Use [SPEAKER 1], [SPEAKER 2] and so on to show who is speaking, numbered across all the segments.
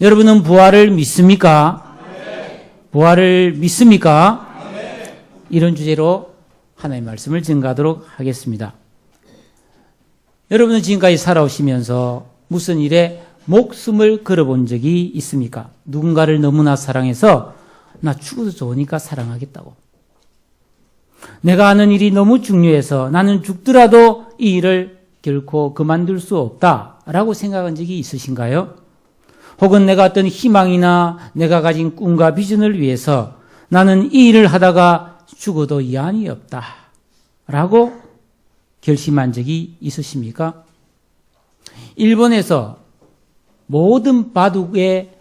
[SPEAKER 1] 여러분은 부활을 믿습니까? 부활을 믿습니까? 이런 주제로 하나님의 말씀을 증가하도록 하겠습니다. 여러분은 지금까지 살아오시면서 무슨 일에 목숨을 걸어본 적이 있습니까? 누군가를 너무나 사랑해서 나 죽어도 좋으니까 사랑하겠다고. 내가 하는 일이 너무 중요해서 나는 죽더라도 이 일을 결코 그만둘 수 없다라고 생각한 적이 있으신가요? 혹은 내가 어떤 희망이나 내가 가진 꿈과 비전을 위해서 나는 이 일을 하다가 죽어도 이한이 없다. 라고 결심한 적이 있으십니까? 일본에서 모든 바둑의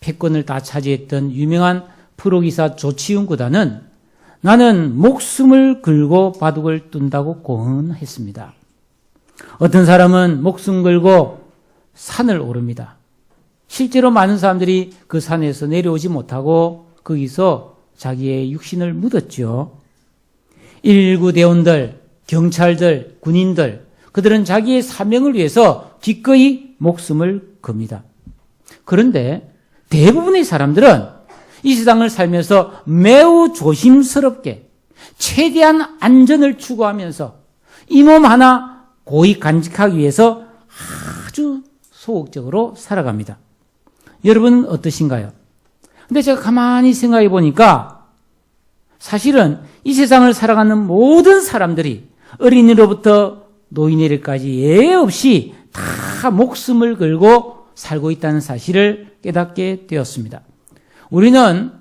[SPEAKER 1] 패권을 다 차지했던 유명한 프로기사 조치훈 구단은 나는 목숨을 걸고 바둑을 둔다고 공언했습니다. 어떤 사람은 목숨 걸고 산을 오릅니다. 실제로 많은 사람들이 그 산에서 내려오지 못하고 거기서 자기의 육신을 묻었죠. 119 대원들, 경찰들, 군인들, 그들은 자기의 사명을 위해서 기꺼이 목숨을 겁니다. 그런데 대부분의 사람들은 이 세상을 살면서 매우 조심스럽게 최대한 안전을 추구하면서 이 몸 하나 고이 간직하기 위해서 아주 소극적으로 살아갑니다. 여러분은 어떠신가요? 근데 제가 가만히 생각해 보니까 사실은 이 세상을 살아가는 모든 사람들이 어린이로부터 노인에게까지 예외 없이 다 목숨을 걸고 살고 있다는 사실을 깨닫게 되었습니다. 우리는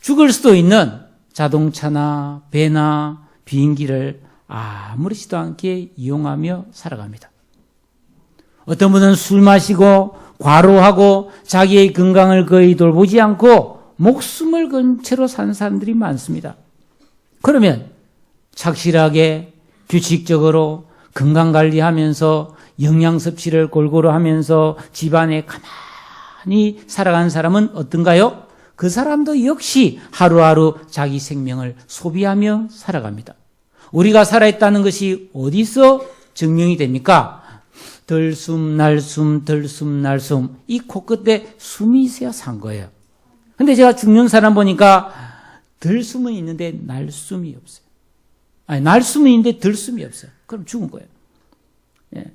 [SPEAKER 1] 죽을 수도 있는 자동차나 배나 비행기를 아무렇지도 않게 이용하며 살아갑니다. 어떤 분은 술 마시고 과로하고 자기의 건강을 거의 돌보지 않고 목숨을 건 채로 사는 사람들이 많습니다. 그러면 착실하게 규칙적으로 건강 관리하면서 영양 섭취를 골고루 하면서 집안에 가만히 살아가는 사람은 어떤가요? 그 사람도 역시 하루하루 자기 생명을 소비하며 살아갑니다. 우리가 살아있다는 것이 어디서 증명이 됩니까? 덜숨, 날숨, 덜숨, 날숨. 이 코끝에 숨이 있어야 산 거예요. 근데 제가 죽는 사람 보니까 덜숨은 있는데 날숨이 없어요. 아니, 날숨은 있는데 덜숨이 없어요. 그럼 죽은 거예요. 예.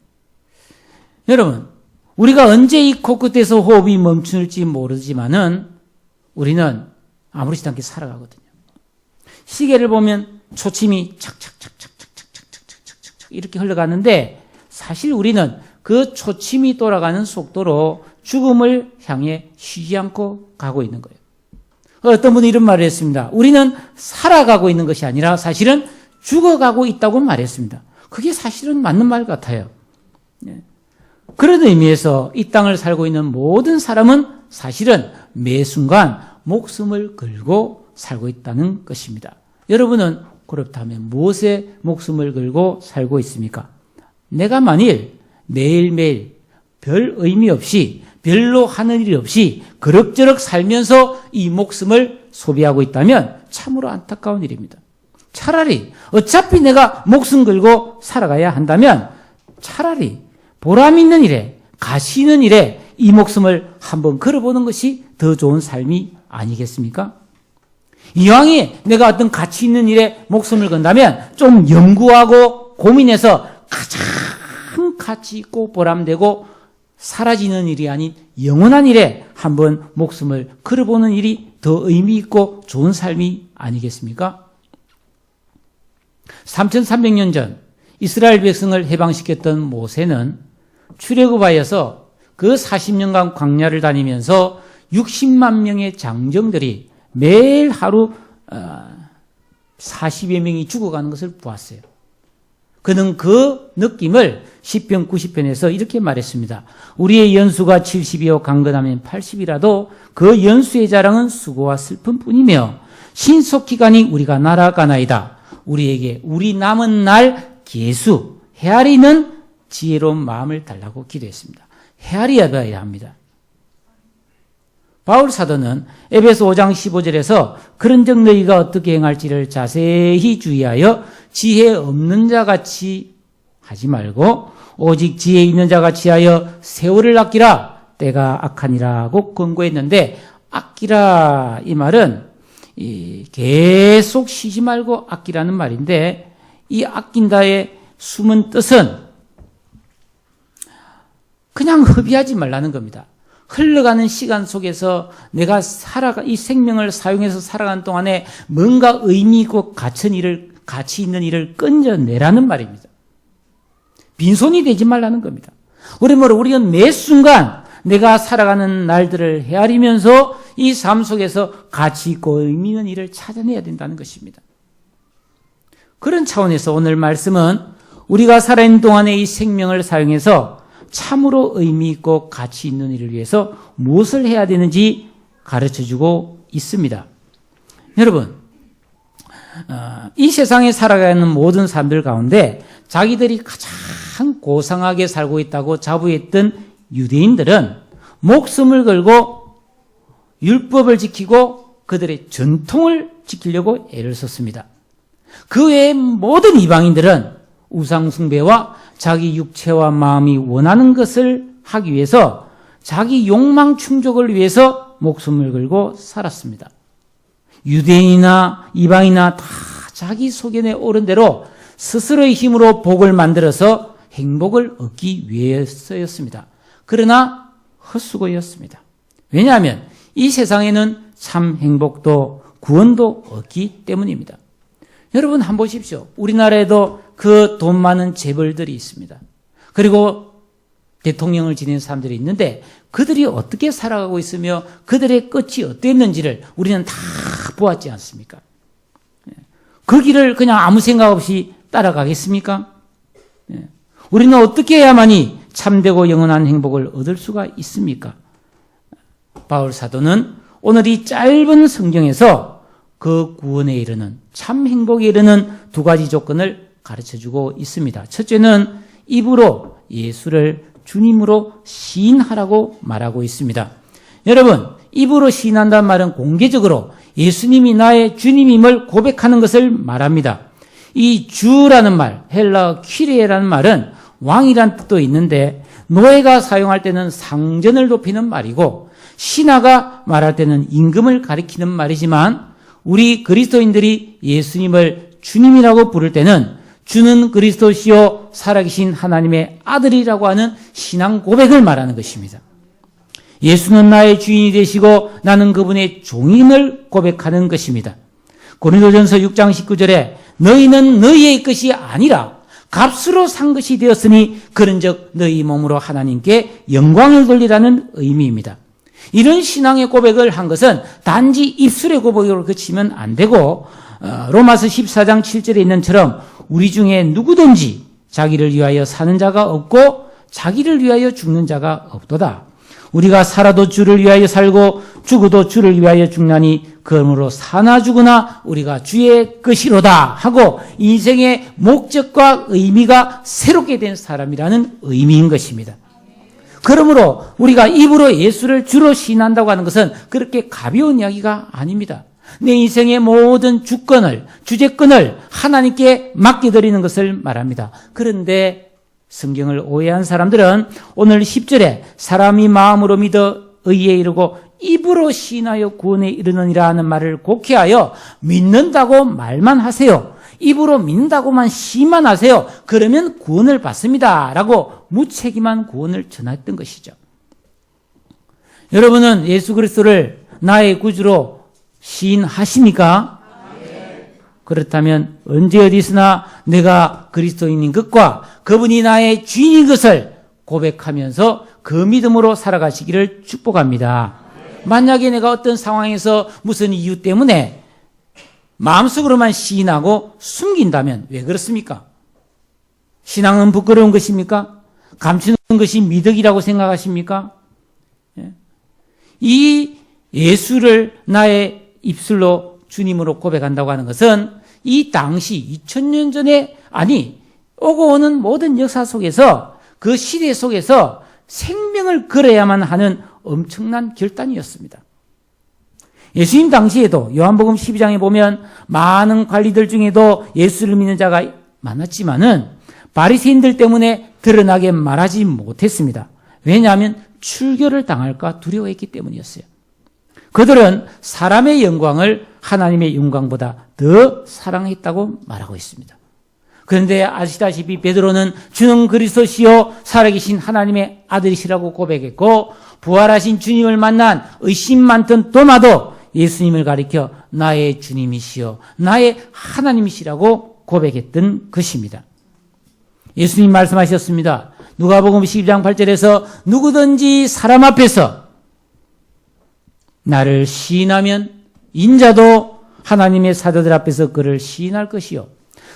[SPEAKER 1] 여러분, 우리가 언제 이 코끝에서 호흡이 멈출지 모르지만은 우리는 아무렇지도 않게 살아가거든요. 시계를 보면 초침이 착착착착착착착착착착 이렇게 흘러가는데 사실 우리는 그 초침이 돌아가는 속도로 죽음을 향해 쉬지 않고 가고 있는 거예요. 어떤 분이 이런 말을 했습니다. 우리는 살아가고 있는 것이 아니라 사실은 죽어가고 있다고 말했습니다. 그게 사실은 맞는 말 같아요. 예. 그런 의미에서 이 땅을 살고 있는 모든 사람은 사실은 매 순간 목숨을 걸고 살고 있다는 것입니다. 여러분은 그렇다면 무엇에 목숨을 걸고 살고 있습니까? 내가 만일 매일매일 별 의미 없이 별로 하는 일이 없이 그럭저럭 살면서 이 목숨을 소비하고 있다면 참으로 안타까운 일입니다. 차라리 어차피 내가 목숨 걸고 살아가야 한다면 차라리 보람 있는 일에 가시 있는 일에 이 목숨을 한번 걸어보는 것이 더 좋은 삶이 아니겠습니까? 이왕에 내가 어떤 가치 있는 일에 목숨을 건다면 좀 연구하고 고민해서 가장 가치 있고 보람되고 사라지는 일이 아닌 영원한 일에 한번 목숨을 걸어보는 일이 더 의미 있고 좋은 삶이 아니겠습니까? 3,300년 전 이스라엘 백성을 해방시켰던 모세는 출애굽하여서 그 40년간 광야를 다니면서 60만 명의 장정들이 매일 하루 40여 명이 죽어가는 것을 보았어요. 그는 그 느낌을 10편 90편에서 이렇게 말했습니다. 우리의 연수가 70이요 강건하면 80이라도 그 연수의 자랑은 수고와 슬픔 뿐이며 신속기간이 우리가 날아가나이다. 우리에게 우리 남은 날 계수 헤아리는 지혜로운 마음을 달라고 기도했습니다. 헤아리어야 합니다. 바울 사도는 에베소 5장 15절에서 그런 적 너희가 어떻게 행할지를 자세히 주의하여 지혜 없는 자 같이 하지 말고 오직 지혜 있는 자 같이 하여 세월을 아끼라 때가 악하니라고 권고했는데 아끼라 이 말은 이 계속 쉬지 말고 아끼라는 말인데 이 아낀다의 숨은 뜻은 그냥 허비하지 말라는 겁니다. 흘러가는 시간 속에서 내가 살아가 이 생명을 사용해서 살아가는 동안에 뭔가 의미 있고 가치 일을 가치 있는 일을 끊어내라는 말입니다. 빈손이 되지 말라는 겁니다. 우리말로 우리는 매 순간 내가 살아가는 날들을 헤아리면서 이 삶 속에서 가치 있고 의미 있는 일을 찾아내야 된다는 것입니다. 그런 차원에서 오늘 말씀은 우리가 살아있는 동안에 이 생명을 사용해서 참으로 의미 있고 가치 있는 일을 위해서 무엇을 해야 되는지 가르쳐 주고 있습니다. 여러분, 어, 이 세상에 살아가는 모든 사람들 가운데 자기들이 가장 고상하게 살고 있다고 자부했던 유대인들은 목숨을 걸고 율법을 지키고 그들의 전통을 지키려고 애를 썼습니다. 그 외의 모든 이방인들은 우상숭배와 자기 육체와 마음이 원하는 것을 하기 위해서 자기 욕망 충족을 위해서 목숨을 걸고 살았습니다. 유대인이나 이방이나 다 자기 소견에 오른 대로 스스로의 힘으로 복을 만들어서 행복을 얻기 위해서였습니다. 그러나 헛수고였습니다. 왜냐하면 이 세상에는 참 행복도 구원도 없기 때문입니다. 여러분 한번 보십시오. 우리나라에도 그 돈 많은 재벌들이 있습니다. 그리고 대통령을 지낸 사람들이 있는데 그들이 어떻게 살아가고 있으며 그들의 끝이 어땠는지를 우리는 다 보았지 않습니까? 그 길을 그냥 아무 생각 없이 따라가겠습니까? 우리는 어떻게 해야만이 참되고 영원한 행복을 얻을 수가 있습니까? 바울 사도는 오늘 이 짧은 성경에서 그 구원에 이르는 참 행복에 이르는 두 가지 조건을 가르쳐 주고 있습니다. 첫째는 입으로 예수를 주님으로 시인하라고 말하고 있습니다. 여러분, 입으로 시인한다는 말은 공개적으로 예수님이 나의 주님임을 고백하는 것을 말합니다. 이 주라는 말, 헬라 퀴리에라는 말은 왕이란 뜻도 있는데 노예가 사용할 때는 상전을 높이는 말이고 신하가 말할 때는 임금을 가리키는 말이지만 우리 그리스도인들이 예수님을 주님이라고 부를 때는 주는 그리스도시요 살아계신 하나님의 아들이라고 하는 신앙 고백을 말하는 것입니다. 예수는 나의 주인이 되시고 나는 그분의 종임을 고백하는 것입니다. 고린도전서 6장 19절에 너희는 너희의 것이 아니라 값으로 산 것이 되었으니 그런즉 너희 몸으로 하나님께 영광을 돌리라는 의미입니다. 이런 신앙의 고백을 한 것은 단지 입술의 고백으로 그치면 안 되고 어, 로마서 14장 7절에 있는처럼 우리 중에 누구든지 자기를 위하여 사는 자가 없고 자기를 위하여 죽는 자가 없도다. 우리가 살아도 주를 위하여 살고 죽어도 주를 위하여 죽나니 그러므로 사나 죽으나 우리가 주의 것이로다 하고 인생의 목적과 의미가 새롭게 된 사람이라는 의미인 것입니다. 그러므로 우리가 입으로 예수를 주로 신한다고 하는 것은 그렇게 가벼운 이야기가 아닙니다. 내 인생의 모든 주권을, 주제권을 하나님께 맡겨드리는 것을 말합니다. 그런데 성경을 오해한 사람들은 오늘 10절에 사람이 마음으로 믿어 의에 이르고 입으로 신하여 구원에 이르느니라 하는 말을 곡해하여 믿는다고 말만 하세요. 입으로 믿는다고만 시만 하세요. 그러면 구원을 받습니다. 라고 무책임한 구원을 전했던 것이죠. 여러분은 예수 그리스도를 나의 구주로 시인하십니까? 그렇다면 언제 어디서나 내가 그리스도인인 것과 그분이 나의 주인인 것을 고백하면서 그 믿음으로 살아가시기를 축복합니다. 만약에 내가 어떤 상황에서 무슨 이유 때문에 마음속으로만 시인하고 숨긴다면 왜 그렇습니까? 신앙은 부끄러운 것입니까? 감추는 것이 미덕이라고 생각하십니까? 예. 이 예수를 나의 입술로 주님으로 고백한다고 하는 것은 이 당시 2000년 전에 아니 오고 오는 모든 역사 속에서 그 시대 속에서 생명을 걸어야만 하는 엄청난 결단이었습니다. 예수님 당시에도 요한복음 12장에 보면 많은 관리들 중에도 예수를 믿는 자가 많았지만은 바리새인들 때문에 드러나게 말하지 못했습니다. 왜냐하면 출교를 당할까 두려워했기 때문이었어요. 그들은 사람의 영광을 하나님의 영광보다 더 사랑했다고 말하고 있습니다. 그런데 아시다시피 베드로는 주는 그리스도시요 살아계신 하나님의 아들이시라고 고백했고 부활하신 주님을 만난 의심 많던 도마도 예수님을 가리켜 나의 주님이시요 나의 하나님이시라고 고백했던 것입니다. 예수님 말씀하셨습니다. 누가복음 12장 8절에서 누구든지 사람 앞에서 나를 시인하면 인자도 하나님의 사자들 앞에서 그를 시인할 것이요.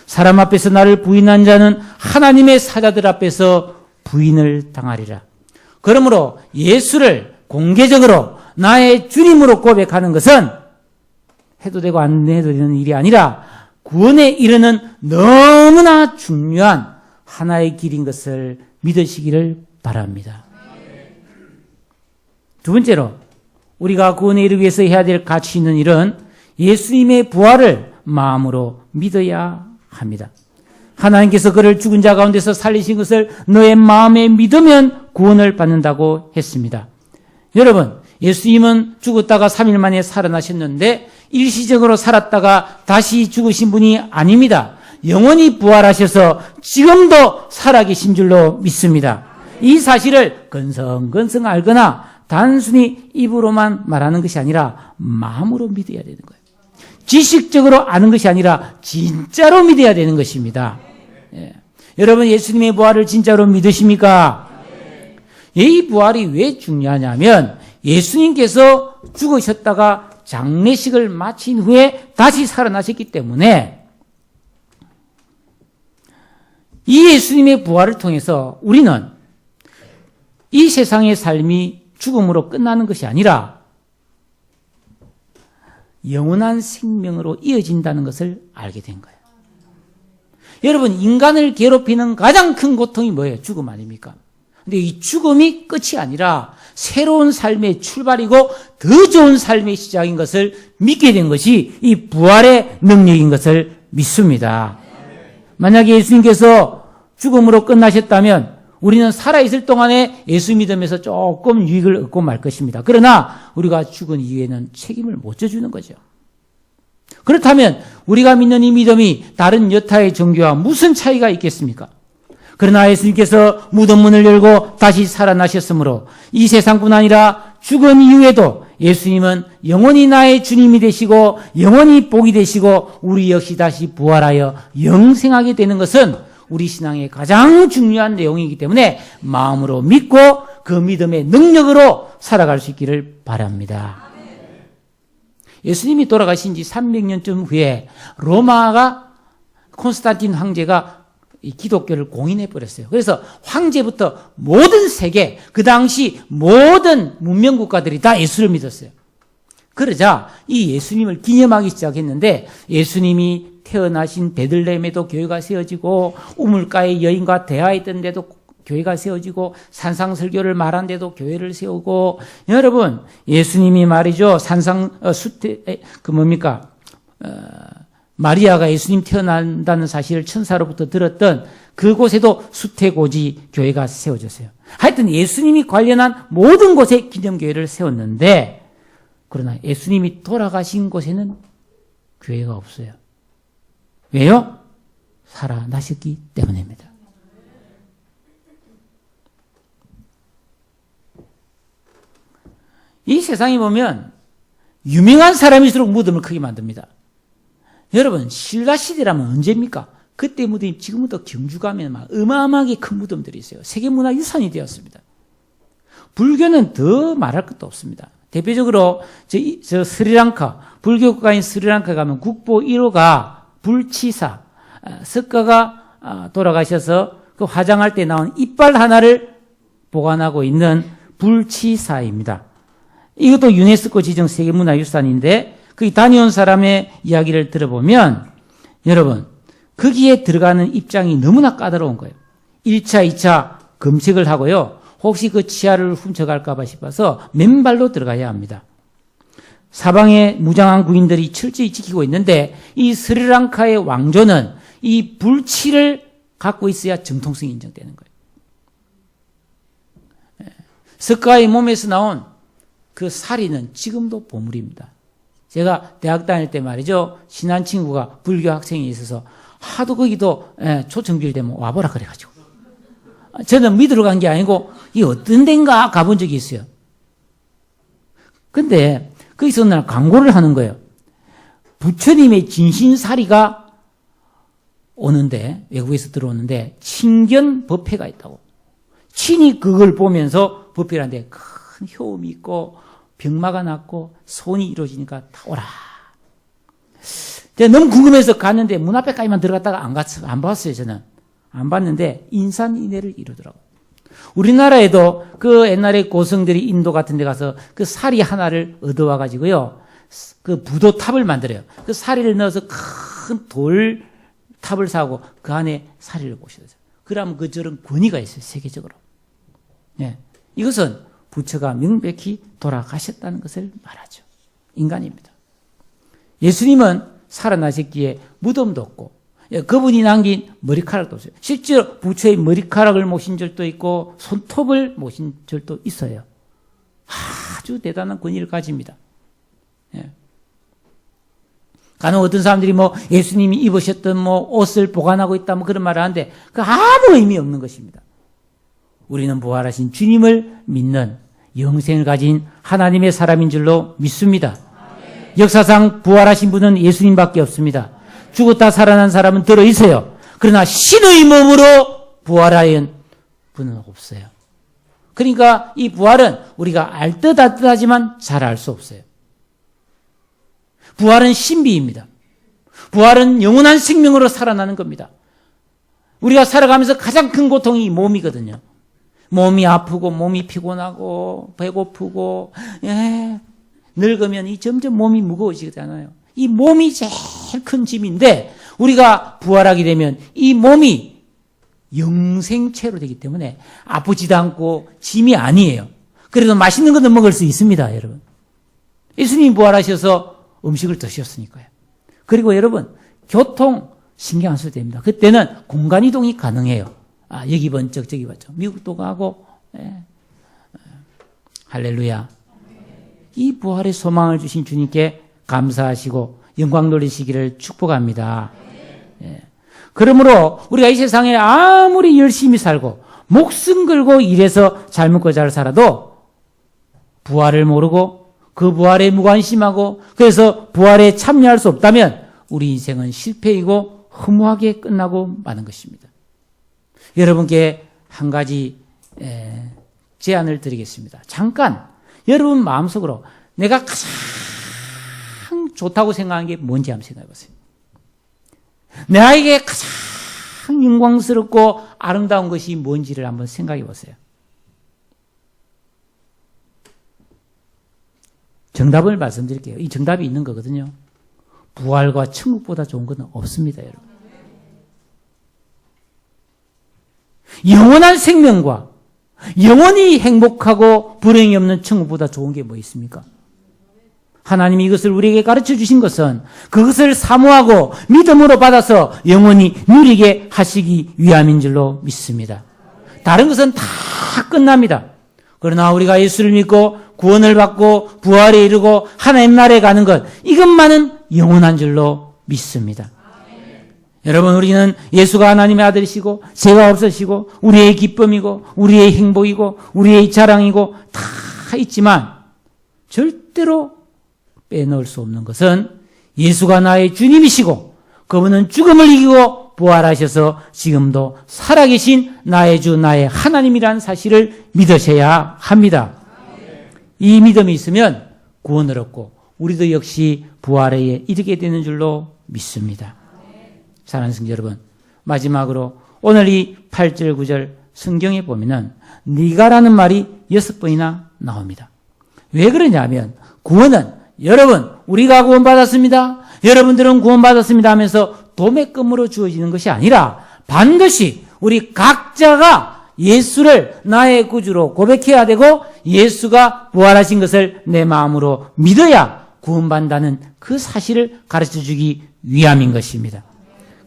[SPEAKER 1] 사람 앞에서 나를 부인한 자는 하나님의 사자들 앞에서 부인을 당하리라. 그러므로 예수를 공개적으로 나의 주님으로 고백하는 것은 해도 되고 안 해도 되는 일이 아니라 구원에 이르는 너무나 중요한 하나의 길인 것을 믿으시기를 바랍니다. 두 번째로 우리가 구원에 이르기 위해서 해야 될 가치 있는 일은 예수님의 부활을 마음으로 믿어야 합니다. 하나님께서 그를 죽은 자 가운데서 살리신 것을 너의 마음에 믿으면 구원을 받는다고 했습니다. 여러분, 예수님은 죽었다가 3일 만에 살아나셨는데 일시적으로 살았다가 다시 죽으신 분이 아닙니다. 영원히 부활하셔서 지금도 살아계신 줄로 믿습니다. 이 사실을 건성건성 알거나 단순히 입으로만 말하는 것이 아니라 마음으로 믿어야 되는 거예요. 지식적으로 아는 것이 아니라 진짜로 믿어야 되는 것입니다. 예. 여러분 예수님의 부활을 진짜로 믿으십니까? 이 부활이 왜 중요하냐면 예수님께서 죽으셨다가 장례식을 마친 후에 다시 살아나셨기 때문에 이 예수님의 부활을 통해서 우리는 이 세상의 삶이 죽음으로 끝나는 것이 아니라 영원한 생명으로 이어진다는 것을 알게 된 거예요. 여러분, 인간을 괴롭히는 가장 큰 고통이 뭐예요? 죽음 아닙니까? 근데 이 죽음이 끝이 아니라 새로운 삶의 출발이고 더 좋은 삶의 시작인 것을 믿게 된 것이 이 부활의 능력인 것을 믿습니다. 만약에 예수님께서 죽음으로 끝나셨다면 우리는 살아있을 동안에 예수 믿으면서 조금 유익을 얻고 말 것입니다. 그러나 우리가 죽은 이후에는 책임을 못 져주는 거죠. 그렇다면 우리가 믿는 이 믿음이 다른 여타의 종교와 무슨 차이가 있겠습니까? 그러나 예수님께서 무덤 문을 열고 다시 살아나셨으므로 이 세상뿐 아니라 죽은 이후에도 예수님은 영원히 나의 주님이 되시고 영원히 복이 되시고 우리 역시 다시 부활하여 영생하게 되는 것은 우리 신앙의 가장 중요한 내용이기 때문에 마음으로 믿고 그 믿음의 능력으로 살아갈 수 있기를 바랍니다. 예수님이 돌아가신 지 300년쯤 후에 로마가 콘스탄틴 황제가 이 기독교를 공인해 버렸어요. 그래서 황제부터 모든 세계, 그 당시 모든 문명 국가들이 다 예수를 믿었어요. 그러자 이 예수님을 기념하기 시작했는데 예수님이 태어나신 베들레헴에도 교회가 세워지고 우물가의 여인과 대화했던 데도 교회가 세워지고 산상설교를 말한 데도 교회를 세우고 여러분 예수님이 말이죠 산상 어, 수태 그 뭡니까 어, 마리아가 예수님 태어난다는 사실을 천사로부터 들었던 그곳에도 수태고지 교회가 세워졌어요. 하여튼 예수님이 관련한 모든 곳에 기념교회를 세웠는데 그러나 예수님이 돌아가신 곳에는 교회가 없어요. 왜요? 살아나셨기 때문입니다. 이 세상에 보면 유명한 사람일수록 무덤을 크게 만듭니다. 여러분 신라 시대라면 언제입니까? 그때 무덤이 지금부터 경주 가면 막 어마어마하게 큰 무덤들이 있어요. 세계문화유산이 되었습니다. 불교는 더 말할 것도 없습니다. 대표적으로 저, 저 스리랑카 불교 국가인 스리랑카 가면 국보 1호가 불치사 석가가 아, 돌아가셔서 그 화장할 때 나온 이빨 하나를 보관하고 있는 불치사입니다. 이것도 유네스코 지정 세계문화유산인데 그 다녀온 사람의 이야기를 들어보면 여러분 거기에 들어가는 입장이 너무나 까다로운 거예요. 1차, 2차 검색을 하고요. 혹시 그 치아를 훔쳐갈까봐 싶어서 맨발로 들어가야 합니다. 사방에 무장한 군인들이 철저히 지키고 있는데 이 스리랑카의 왕조는 이 불치를 갖고 있어야 정통성이 인정되는 거예요. 예. 석가의 몸에서 나온 그 살이는 지금도 보물입니다. 제가 대학 다닐 때 말이죠. 친한 친구가 불교 학생이 있어서 하도 거기도 예, 초청길 되면 와보라 그래가지고. 저는 믿으러 간 게 아니고 이 어떤 데인가 가본 적이 있어요. 근데 거기서 날 광고를 하는 거예요. 부처님의 진신사리가 오는데 외국에서 들어오는데 친견 법회가 있다고. 친히 그걸 보면서 법회라는데 큰 효험이 있고 병마가 났고 손이 이루어지니까 다 오라. 제가 너무 궁금해서 갔는데 문 앞에까지만 들어갔다가 안 갔어, 안 봤어요 저는. 안 봤는데 인산인해를 이루더라고. 우리나라에도 그 옛날에 고성들이 인도 같은 데 가서 그 사리 하나를 얻어와 가지고요. 그 부도탑을 만들어요. 그 사리를 넣어서 큰 돌 탑을 사고 그 안에 사리를 보셔야 돼요. 그러면 그 저런 권위가 있어요. 세계적으로. 예. 이것은 부처가 명백히 돌아가셨다는 것을 말하죠. 인간입니다. 예수님은 살아나셨기에 무덤도 없고 예, 그분이 남긴 머리카락도 없어요. 실제로 부처의 머리카락을 모신 절도 있고 손톱을 모신 절도 있어요. 아주 대단한 권위를 가집니다. 예. 간혹 어떤 사람들이 뭐 예수님이 입으셨던 뭐 옷을 보관하고 있다 뭐 그런 말을 하는데 그 아무 의미 없는 것입니다. 우리는 부활하신 주님을 믿는 영생을 가진 하나님의 사람인 줄로 믿습니다. 역사상 부활하신 분은 예수님밖에 없습니다. 죽었다 살아난 사람은 들어 있어요. 그러나 신의 몸으로 부활하연 분은 없어요. 그러니까 이 부활은 우리가 알 듯 알 듯하지만 잘 알 수 없어요. 부활은 신비입니다. 부활은 영원한 생명으로 살아나는 겁니다. 우리가 살아가면서 가장 큰 고통이 몸이거든요. 몸이 아프고 몸이 피곤하고 배고프고 예, 늙으면 이 점점 몸이 무거워지잖아요. 이 몸이 제일 큰 짐인데 우리가 부활하게 되면 이 몸이 영생체로 되기 때문에 아프지도 않고 짐이 아니에요. 그래도 맛있는 것도 먹을 수 있습니다, 여러분. 예수님이 부활하셔서 음식을 드셨으니까요. 그리고 여러분, 교통 신경 안 써도 됩니다. 그때는 공간 이동이 가능해요. 아, 여기 번쩍, 저기 번쩍. 미국도 가고, 예. 할렐루야. 이 부활의 소망을 주신 주님께 감사하시고 영광 돌리시기를 축복합니다. 예. 그러므로 우리가 이 세상에 아무리 열심히 살고 목숨 걸고 일해서 잘 먹고 잘 살아도 부활을 모르고 그 부활에 무관심하고 그래서 부활에 참여할 수 없다면 우리 인생은 실패이고 허무하게 끝나고 마는 것입니다. 여러분께 한 가지 제안을 드리겠습니다. 잠깐 여러분 마음속으로 내가 가장 좋다고 생각하는 게 뭔지 한번 생각해 보세요. 나에게 가장 영광스럽고 아름다운 것이 뭔지를 한번 생각해 보세요. 정답을 말씀드릴게요. 이 정답이 있는 거거든요. 부활과 천국보다 좋은 건 없습니다, 여러분. 영원한 생명과 영원히 행복하고 불행이 없는 천국보다 좋은 게 뭐 있습니까? 하나님이 이것을 우리에게 가르쳐 주신 것은 그것을 사모하고 믿음으로 받아서 영원히 누리게 하시기 위함인 줄로 믿습니다. 다른 것은 다 끝납니다. 그러나 우리가 예수를 믿고 구원을 받고 부활에 이르고 하나님 나라에 가는 것 이것만은 영원한 줄로 믿습니다. 여러분 우리는 예수가 하나님의 아들이시고 죄가 없으시고 우리의 기쁨이고 우리의 행복이고 우리의 자랑이고 다 있지만 절대로 빼놓을 수 없는 것은 예수가 나의 주님이시고 그분은 죽음을 이기고 부활하셔서 지금도 살아계신 나의 주 나의 하나님이란 사실을 믿으셔야 합니다. 이 믿음이 있으면 구원을 얻고 우리도 역시 부활에 이르게 되는 줄로 믿습니다. 사랑하는 성도 여러분, 마지막으로 오늘 이 8절 9절 성경에 보면은 네가라는 말이 여섯 번이나 나옵니다. 왜 그러냐면 구원은 여러분 우리가 구원받았습니다. 여러분들은 구원받았습니다 하면서 도매금으로 주어지는 것이 아니라 반드시 우리 각자가 예수를 나의 구주로 고백해야 되고 예수가 부활하신 것을 내 마음으로 믿어야 구원받는다는 그 사실을 가르쳐 주기 위함인 것입니다.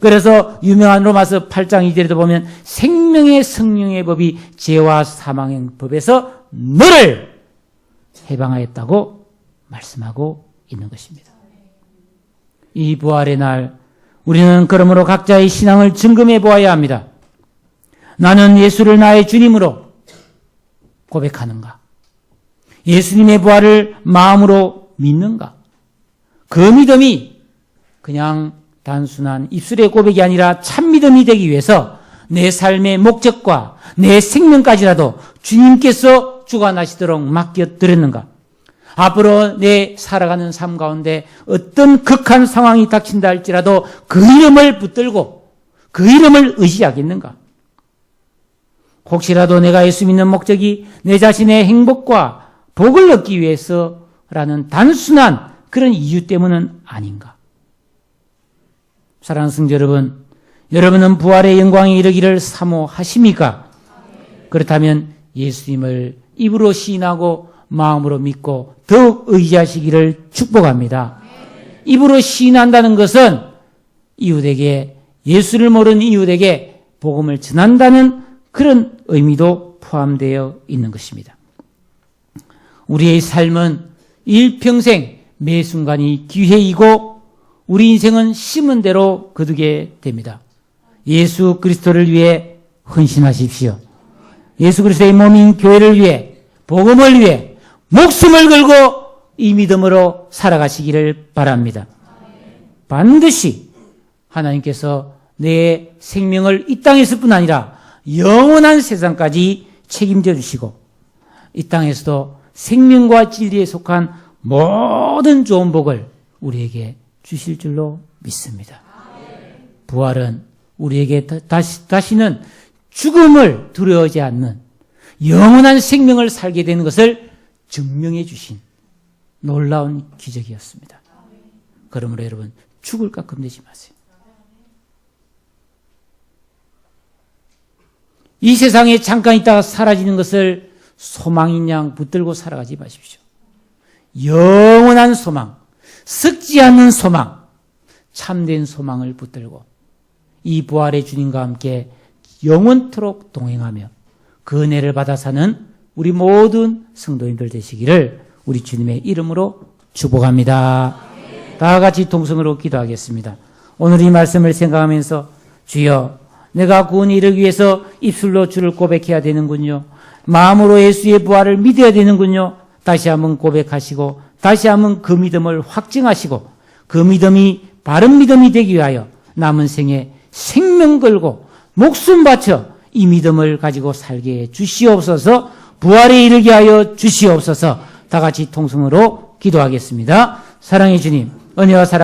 [SPEAKER 1] 그래서 유명한 로마서 8장 2절에도 보면 생명의 성령의 법이 죄와 사망의 법에서 너를 해방하였다고 말씀하고 있는 것입니다. 이 부활의 날 우리는 그러므로 각자의 신앙을 점검해 보아야 합니다. 나는 예수를 나의 주님으로 고백하는가? 예수님의 부활을 마음으로 믿는가? 그 믿음이 그냥 단순한 입술의 고백이 아니라 참 믿음이 되기 위해서 내 삶의 목적과 내 생명까지라도 주님께서 주관하시도록 맡겨드렸는가? 앞으로 내 살아가는 삶 가운데 어떤 극한 상황이 닥친다 할지라도 그 이름을 붙들고 그 이름을 의지하겠는가? 혹시라도 내가 예수 믿는 목적이 내 자신의 행복과 복을 얻기 위해서라는 단순한 그런 이유 때문은 아닌가? 사랑하는 성도 여러분, 여러분은 부활의 영광에 이르기를 사모하십니까? 그렇다면 예수님을 입으로 시인하고 마음으로 믿고 더욱 의지하시기를 축복합니다. 입으로 시인한다는 것은 이웃에게 예수를 모르는 이웃에게 복음을 전한다는 그런 의미도 포함되어 있는 것입니다. 우리의 삶은 일평생 매 순간이 기회이고 우리 인생은 심은 대로 거두게 됩니다. 예수 그리스도를 위해 헌신하십시오. 예수 그리스도의 몸인 교회를 위해 복음을 위해 목숨을 걸고 이 믿음으로 살아가시기를 바랍니다. 반드시 하나님께서 내 생명을 이 땅에서 뿐 아니라 영원한 세상까지 책임져 주시고 이 땅에서도 생명과 진리에 속한 모든 좋은 복을 우리에게 주실 줄로 믿습니다. 부활은 우리에게 다시, 다시는 죽음을 두려워하지 않는 영원한 생명을 살게 되는 것을 증명해 주신 놀라운 기적이었습니다. 그러므로 여러분 죽을까 겁내지 마세요. 이 세상에 잠깐 있다가 사라지는 것을 소망인 양 붙들고 살아가지 마십시오. 영원한 소망, 썩지 않는 소망, 참된 소망을 붙들고 이 부활의 주님과 함께 영원토록 동행하며 그 은혜를 받아 사는 우리 모든 성도님들 되시기를 우리 주님의 이름으로 축복합니다. 다 같이 동성으로 기도하겠습니다. 오늘 이 말씀을 생각하면서 주여 내가 구원이 이르기 위해서 입술로 주를 고백해야 되는군요. 마음으로 예수의 부활을 믿어야 되는군요. 다시 한번 고백하시고 다시 한번 그 믿음을 확증하시고 그 믿음이 바른 믿음이 되기 위하여 남은 생에 생명 걸고 목숨 바쳐 이 믿음을 가지고 살게 해 주시옵소서 부활에 이르게 하여 주시옵소서 다 같이 통성으로 기도하겠습니다. 사랑해 주님 은혜와 사랑